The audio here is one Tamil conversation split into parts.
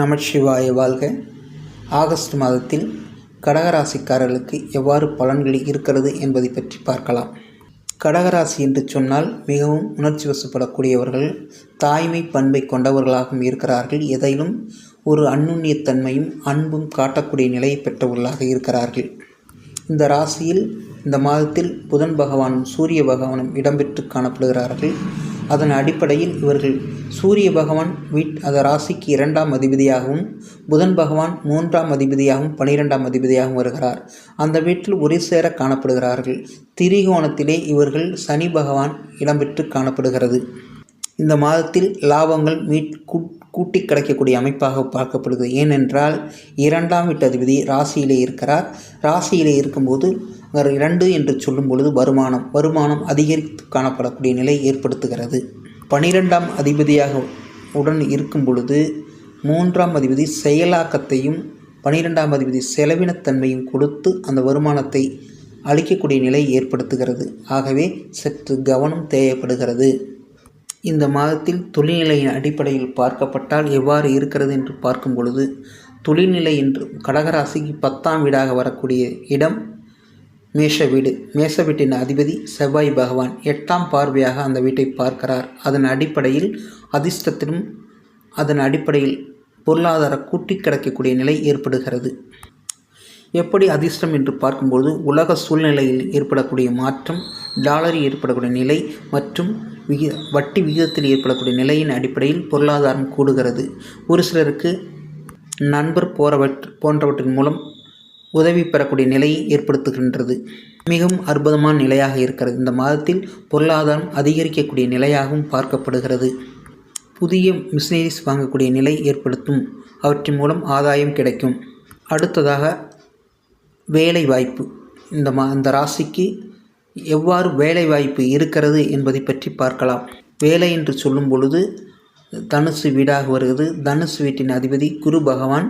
நமச்சிவாய வாழ்க. ஆகஸ்ட் மாதத்தில் கடகராசிக்காரர்களுக்கு எவ்வாறு பலன்கள் இருக்கிறது என்பதை பற்றி பார்க்கலாம். கடகராசி என்று சொன்னால் மிகவும் உணர்ச்சி வசப்படக்கூடியவர்கள் தாய்மை பண்பை கொண்டவர்களாகவும் இருக்கிறார்கள். எதையிலும் ஒரு அந்நுண்ணியத்தன்மையும் அன்பும் காட்டக்கூடிய நிலையை பெற்றவர்களாக இருக்கிறார்கள். இந்த ராசியில் இந்த மாதத்தில் புதன் பகவானும் சூரிய பகவானும் இடம்பெற்று காணப்படுகிறார்கள். அதன் அடிப்படையில் இவர்கள் சூரிய பகவான் வீட் அத ராசிக்கு இரண்டாம் அதிபதியாகவும் புதன் பகவான் மூன்றாம் அதிபதியாகவும் பனிரெண்டாம் அதிபதியாகவும் வருகிறார். அந்த வீட்டில் ஒரே சேர காணப்படுகிறார்கள். திரிகோணத்திலே இவர்கள் சனி பகவான் இடம்பெற்று காணப்படுகிறது. இந்த மாதத்தில் லாபங்கள் மீட் கூட்டி கிடைக்கக்கூடிய அமைப்பாக பார்க்கப்படுகிறது ஏனென்றால் இரண்டாம் வீட்டு அதிபதி ராசியிலே இருக்கிறார். ராசியிலே இருக்கும்போது அவர் இரண்டு என்று சொல்லும் பொழுது வருமானம் வருமானம் அதிகரித்து காணப்படக்கூடிய நிலை ஏற்படுத்துகிறது. பனிரெண்டாம் அதிபதியாக உடன் இருக்கும் பொழுது மூன்றாம் அதிபதி செயலாக்கத்தையும் பனிரெண்டாம் அதிபதி செலவினத்தன்மையும் கொடுத்து அந்த வருமானத்தை அளிக்கக்கூடிய நிலை ஏற்படுத்துகிறது. ஆகவே சற்று கவனம் தேவைப்படுகிறது. இந்த மாதத்தில் தொழில்நிலையின் அடிப்படையில் பார்க்கப்பட்டால் எவ்வாறு இருக்கிறது என்று பார்க்கும் பொழுது தொழில்நிலை என்று கடகராசிக்கு பத்தாம் வீடாக வரக்கூடிய இடம் மேஷ வீடு. மேஷ வீட்டின் அதிபதி செவ்வாய் பகவான் எட்டாம் பார்வையாக அந்த வீட்டை பார்க்கிறார். அதன் அடிப்படையில் அதிர்ஷ்டத்திலும் அதன் அடிப்படையில் பொருளாதார கூட்டி கிடைக்கக்கூடிய நிலை ஏற்படுகிறது. எப்படி அதிர்ஷ்டம் என்று பார்க்கும்போது உலக சூழ்நிலையில் ஏற்படக்கூடிய மாற்றம் டாலரில் ஏற்படக்கூடிய நிலை மற்றும் விகி வட்டி விகிதத்தில் ஏற்படக்கூடிய நிலையின் அடிப்படையில் பொருளாதாரம் கூடுகிறது. ஒரு சிலருக்கு நண்பர் போறவற் போன்றவற்றின் மூலம் உதவி பெறக்கூடிய நிலையை ஏற்படுத்துகின்றது. மிகவும் அற்புதமான நிலையாக இருக்கிறது. இந்த மாதத்தில் பொருளாதாரம் அதிகரிக்கக்கூடிய நிலையாகவும் பார்க்கப்படுகிறது. புதிய மிஷினரிஸ் வாங்கக்கூடிய நிலை ஏற்படுத்தும். அவற்றின் மூலம் ஆதாயம் கிடைக்கும். அடுத்ததாக வேலை வாய்ப்பு இந்த மா இந்த ராசிக்கு எவ்வாறு வேலை வாய்ப்பு இருக்கிறது என்பதை பற்றி பார்க்கலாம். வேலை என்று சொல்லும் பொழுது தனுசு வீடாக வருகிறது. தனுசு வீட்டின் அதிபதி குரு பகவான்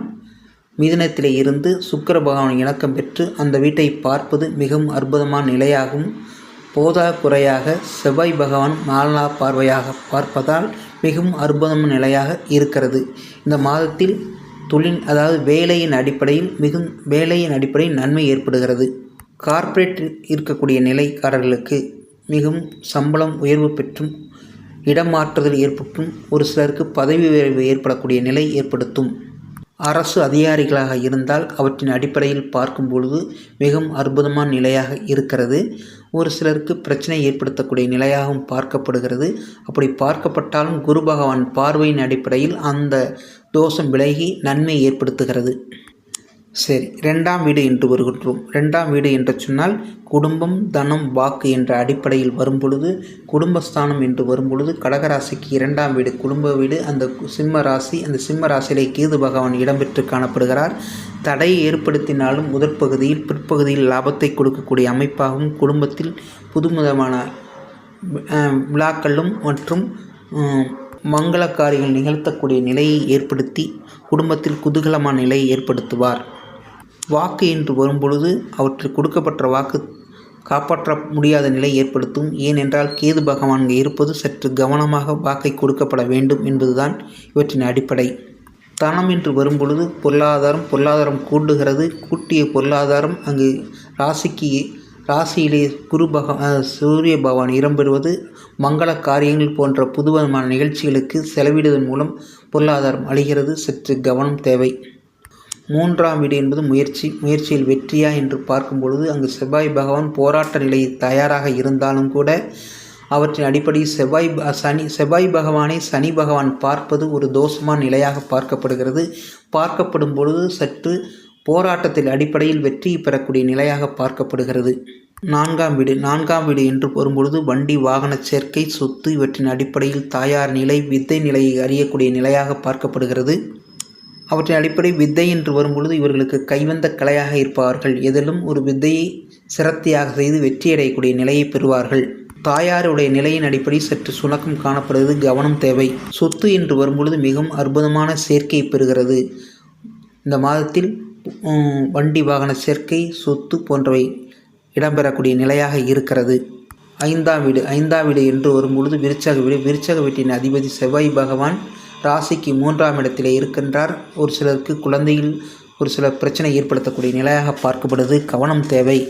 மிதனத்திலே இருந்து சுக்கர பகவான் இணக்கம் பெற்று அந்த வீட்டை பார்ப்பது மிகவும் அற்புதமான நிலையாகும். போதா குறையாக செவ்வாய் பகவான் மாலா பார்வையாக பார்ப்பதால் மிகவும் அற்புதமான நிலையாக இருக்கிறது. இந்த மாதத்தில் தொழில் அதாவது வேலையின் அடிப்படையில் மிகும் வேலையின் அடிப்படையில் நன்மை ஏற்படுகிறது. கார்ப்பரேட் இருக்கக்கூடிய நிலைக்காரர்களுக்கு மிகவும் சம்பளம் உயர்வு பெற்றும் இடமாற்றுதல் ஏற்பட்டும் ஒரு சிலருக்கு பதவி உயர்வு ஏற்படக்கூடிய நிலை ஏற்படுத்தும். அரசு அதிகாரிகளாக இருந்தால் அவற்றின் அடிப்படையில் பார்க்கும் பொழுது மிகவும் அற்புதமான நிலையாக இருக்கிறது. ஒரு சிலருக்கு பிரச்சனை ஏற்படுத்தக்கூடிய நிலையாகவும் பார்க்கப்படுகிறது. அப்படி பார்க்கப்பட்டாலும் குரு பகவான் பார்வையின் அடிப்படையில் அந்த தோஷம் விலகி நன்மை ஏற்படுத்துகிறது. சரி ரெண்டாம் வீடு என்று வருகின்றோம். ரெண்டாம் வீடு என்று சொன்னால் குடும்பம் தனம் வாக்கு என்ற அடிப்படையில் வரும்பொழுது குடும்பஸ்தானம் என்று வரும்பொழுது கடகராசிக்கு இரண்டாம் வீடு குடும்ப வீடு அந்த சிம்ம ராசி அந்த சிம்ம ராசியிலே கேது பகவான் இடம்பெற்று காணப்படுகிறார். தடையை ஏற்படுத்தினாலும் முதற் பகுதியில் பிற்பகுதியில் லாபத்தை கொடுக்கக்கூடிய அமைப்பாகவும் குடும்பத்தில் புதுமுதமான விழாக்களும் மற்றும் மங்கள காரியங்கள் நிகழ்த்தக்கூடிய நிலையை ஏற்படுத்தி குடும்பத்தில் குதூகலமான நிலையை ஏற்படுத்துவார். வாக்கு என்று வரும்பொழுது அவற்றில் கொடுக்கப்பட்ட வாக்கு காப்பாற்ற முடியாத நிலை ஏற்படுத்தும். ஏனென்றால் கேது பகவான் இருப்பது சற்று கவனமாக வாக்கை கொடுக்கப்பட வேண்டும் என்பதுதான் இவற்றின் அடிப்படை. தனம் என்று வரும்பொழுது பொருளாதாரம் பொருளாதாரம் கூட்டுகிறது கூட்டிய பொருளாதாரம் அங்கு ராசிக்கு ராசியிலே குரு பக சூரிய பகவான் இடம்பெறுவது மங்கள காரியங்கள் போன்ற புதுவிதமான நிகழ்ச்சிகளுக்கு செலவிடுவதன் மூலம் பொருளாதாரம் அழிகிறது. சற்று கவனம் தேவை. மூன்றாம் வீடு என்பது முயற்சி முயற்சியில் வெற்றியா என்று பார்க்கும் பொழுது அங்கு செவ்வாய் பகவான் போராட்ட நிலையில் தயாராக இருந்தாலும் கூட அவற்றின் அடிப்படையில் செவ்வாய் சனி செவ்வாய் பகவானை சனி பகவான் பார்ப்பது ஒரு தோஷமான நிலையாக பார்க்கப்படுகிறது. பார்க்கப்படும் பொழுது சற்று போராட்டத்தில் அடிப்படையில் வெற்றி பெறக்கூடிய நிலையாக பார்க்கப்படுகிறது. நான்காம் வீடு நான்காம் வீடு என்று வரும்பொழுது வண்டி வாகன சேர்க்கை சொத்து இவற்றின் அடிப்படையில் தாயார் நிலை வித்தை நிலையை அறியக்கூடிய நிலையாக பார்க்கப்படுகிறது. அவற்றின் அடிப்படை வித்தை என்று வரும்பொழுது இவர்களுக்கு கைவந்த கலையாக இருப்பார்கள். எதிலும் ஒரு வித்தையை சிரத்தியாக செய்து வெற்றியடையக்கூடிய நிலையை பெறுவார்கள். தாயாருடைய நிலையின் அடிப்படை சற்று சுணக்கம் காணப்படுவது கவனம் தேவை. சொத்து என்று வரும்பொழுது மிகவும் அற்புதமான சேர்க்கை பெறுகிறது. இந்த மாதத்தில் வண்டி வாகன சேர்க்கை சொத்து போன்றவை இடம்பெறக்கூடிய நிலையாக இருக்கிறது. ஐந்தாம் வீடு ஐந்தாம் வீடு என்று வரும்பொழுது விருச்சக வீடு விருச்சக வீட்டின் அதிபதி செவ்வாய் பகவான் ராசிக்கு மூன்றாம் இடத்திலே இருக்கின்றார். ஒரு சிலருக்கு குழந்தையில் ஒரு சில பிரச்சனை ஏற்படுத்தக்கூடிய நிலையாக பார்க்கப்படுது. கவனம் தேவை.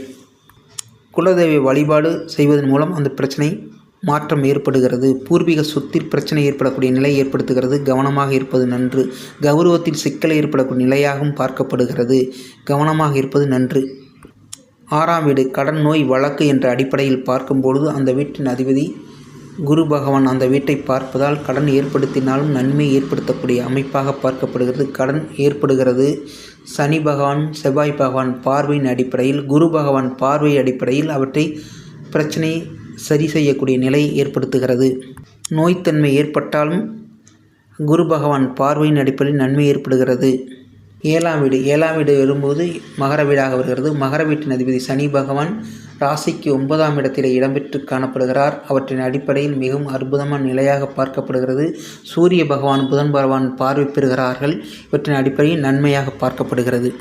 குலதெய்வ வழிபாடு செய்வதன் மூலம் அந்த பிரச்சனை மாற்றம் ஏற்படுகிறது. பூர்வீக சொத்தில் பிரச்சனை ஏற்படக்கூடிய நிலை ஏற்படுத்துகிறது. கவனமாக இருப்பது நன்று. கௌரவத்தில் சிக்கல் ஏற்படக்கூடிய நிலையாகவும் பார்க்கப்படுகிறது. கவனமாக இருப்பது நன்று. ஆறாம் வீடு கடன் நோய் வழக்கு என்ற அடிப்படையில் பார்க்கும்பொழுது அந்த வீட்டின் அதிபதி குரு பகவான் அந்த வீட்டை பார்ப்பதால் கடன் ஏற்படுத்தினாலும் நன்மை ஏற்படுத்தக்கூடிய அமைப்பாக பார்க்கப்படுகிறது. கடன் ஏற்படுகிறது. சனி பகவான் செவ்வாய் பகவான் பார்வையின் அடிப்படையில் குரு பகவான் பார்வை அடிப்படையில் அவற்றை பிரச்சனை சரி செய்யக்கூடிய நிலை ஏற்படுத்துகிறது. நோய்த்தன்மை ஏற்பட்டாலும் குரு பகவான் பார்வையின் அடிப்படையில் நன்மை ஏற்படுகிறது. ஏழாம் வீடு. ஏழாம் வீடு வரும்போது மகர வீடாக வருகிறது. மகர வீட்டின் அதிபதி சனி பகவான் ராசிக்கு ஒன்பதாம் இடத்திலே இடம்பெற்று காணப்படுகிறார். அவற்றின் அடிப்படையில் மிகவும் அற்புதமான நிலையாக பார்க்கப்படுகிறது. சூரிய பகவான் புதன் பகவான் பார்வை பெறுகிறார்கள். இவற்றின் அடிப்படையில் நன்மையாக பார்க்கப்படுகிறது.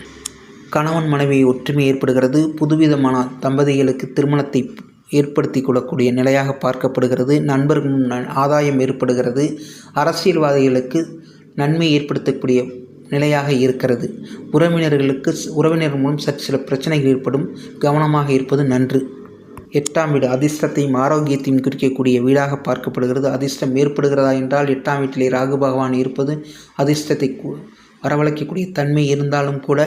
கணவன் மனைவி ஒற்றுமை ஏற்படுகிறது. புதுவிதமான தம்பதிகளுக்கு திருமணத்தை ஏற்படுத்தி கொள்ளக்கூடிய நிலையாக பார்க்கப்படுகிறது. நண்பர்கள் ஆதாயம் ஏற்படுகிறது. அரசியல்வாதிகளுக்கு நன்மை ஏற்படுத்தக்கூடிய நிலையாக இருக்கிறது. உறவினர்களுக்கு உறவினர் மூலம் சற்று சில பிரச்சனைகள் ஏற்படும். கவனமாக இருப்பது நன்று. எட்டாம் வீடு அதிர்ஷ்டத்தையும் ஆரோக்கியத்தையும் குறிக்கக்கூடிய வீடாக பார்க்கப்படுகிறது. அதிர்ஷ்டம் ஏற்படுகிறதா என்றால் எட்டாம் வீட்டிலே ராகு பகவான் இருப்பது அதிர்ஷ்டத்தை வரவழைக்கக்கூடிய தன்மை இருந்தாலும் கூட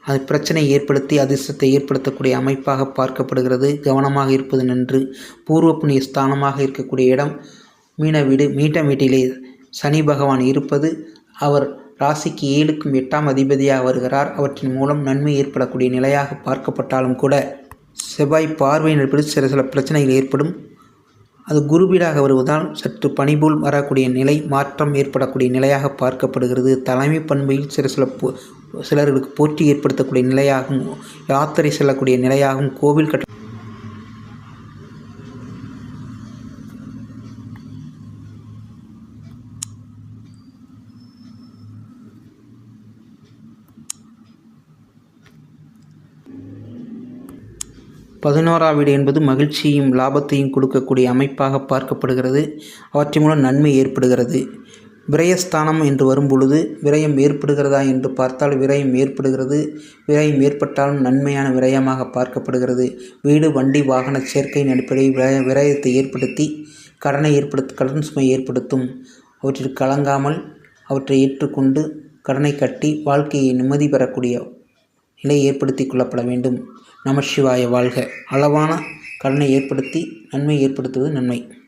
அது பிரச்சனை ஏற்படுத்தி அதிர்ஷ்டத்தை ஏற்படுத்தக்கூடிய அமைப்பாக பார்க்கப்படுகிறது. கவனமாக இருப்பது நன்று. பூர்வ புண்ணிய ஸ்தானமாக இருக்கக்கூடிய இடம் மீன வீடு மீட்ட வீட்டிலே சனி பகவான் இருப்பது அவர் ராசிக்கு ஏழுக்கும் எட்டாம் அதிபதியாக வருகிறார். அவற்றின் மூலம் நன்மை ஏற்படக்கூடிய நிலையாக பார்க்கப்பட்டாலும் கூட செவ்வாய் பார்வை நடுப்பது சில சில பிரச்சனைகள் ஏற்படும். அது குருபீடாக வருவதால் சற்று பணிபோல் வரக்கூடிய நிலை மாற்றம் ஏற்படக்கூடிய நிலையாக பார்க்கப்படுகிறது. தலைமை பண்பையில் சில சில சிலர்களுக்கு போற்றி ஏற்படுத்தக்கூடிய நிலையாகவும் யாத்திரை செல்லக்கூடிய நிலையாகவும் கோவில் கட்ட பதினோரா வீடு என்பது மகிழ்ச்சியும் லாபத்தையும் கொடுக்கக்கூடிய அமைப்பாக பார்க்கப்படுகிறது. அவற்றின் மூலம் நன்மை ஏற்படுகிறது. விரயஸ்தானம் என்று வரும்பொழுது விரயம் ஏற்படுகிறதா என்று பார்த்தால் விரயம் ஏற்படுகிறது. விரயம் ஏற்பட்டாலும் நன்மையான விரயமாக பார்க்கப்படுகிறது. வீடு வண்டி வாகன சேர்க்கையின் அடிப்படையில் விரய விரயத்தை ஏற்படுத்தி கடனை ஏற்படுத்த கடன் சுமை ஏற்படுத்தும். அவற்றிற்கு கலங்காமல் அவற்றை ஏற்றுக்கொண்டு கடனை கட்டி வாழ்க்கையை நிம்மதி பெறக்கூடிய நிலை ஏற்படுத்தி கொள்ளப்பட வேண்டும். நமசிவாய வாழ்க. அளவான கடனை ஏற்படுத்தி நன்மை ஏற்படுத்துவது நன்மை.